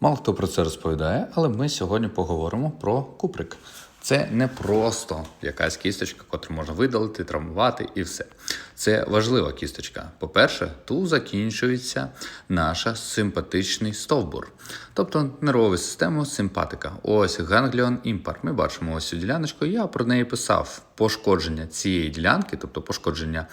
Мало хто про це розповідає, але ми сьогодні поговоримо про куприк. Це не просто якась кісточка, яку можна видалити, травмувати і все. Це важлива кісточка. По-перше, тут закінчується наша симпатичний стовбур, тобто нервова система симпатика. Ось гангліон імпар. Ми бачимо ось цю діляночку. Я про неї писав. Пошкодження цієї ділянки, тобто пошкодження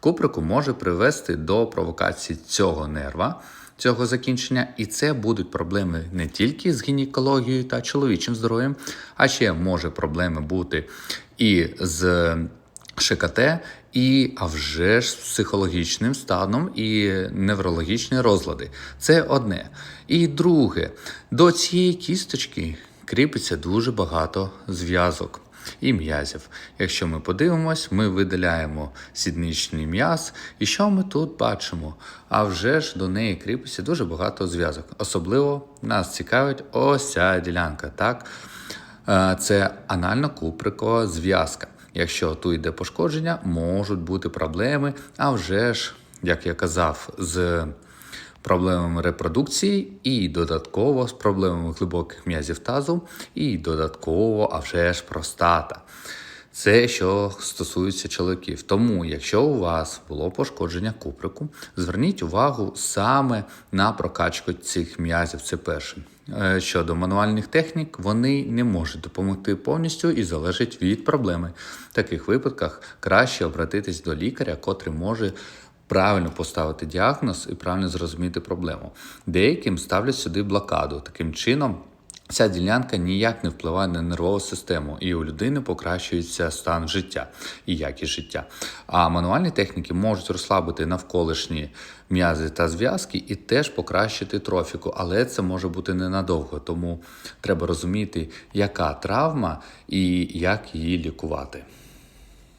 куприку, може привести до провокації цього нерва цього закінчення, і це будуть проблеми не тільки з гінекологією та чоловічим здоров'ям, а ще може проблеми бути і з ШКТ, і а вже ж з психологічним станом і неврологічні розлади. Це одне. І друге, до цієї кісточки кріпиться дуже багато зв'язок і м'язів. Якщо ми подивимось, ми видаляємо сідничний м'яз. І що ми тут бачимо? А вже ж до неї кріпиться дуже багато зв'язок. Особливо нас цікавить ось ця ділянка. Так? Е, Це анально-куприкова зв'язка. Якщо тут йде пошкодження, можуть бути проблеми. А вже ж, як я казав, з проблемами репродукції, і додатково з проблемами глибоких м'язів тазу, і додатково, а вже ж простата. Це що стосується чоловіків. Тому, якщо у вас було пошкодження куприку, зверніть увагу саме на прокачку цих м'язів. Це перше. Е, Щодо мануальних технік, вони не можуть допомогти повністю і залежать від проблеми. В таких випадках краще обратитись до лікаря, котрий може правильно поставити діагноз і правильно зрозуміти проблему. Деяким ставлять сюди блокаду. Таким чином. Ця ділянка ніяк не впливає на нервову систему, і у людини покращується стан життя і якість життя. А мануальні техніки можуть розслабити навколишні м'язи та зв'язки і теж покращити трофіку, але це може бути ненадовго, тому треба розуміти, яка травма і як її лікувати.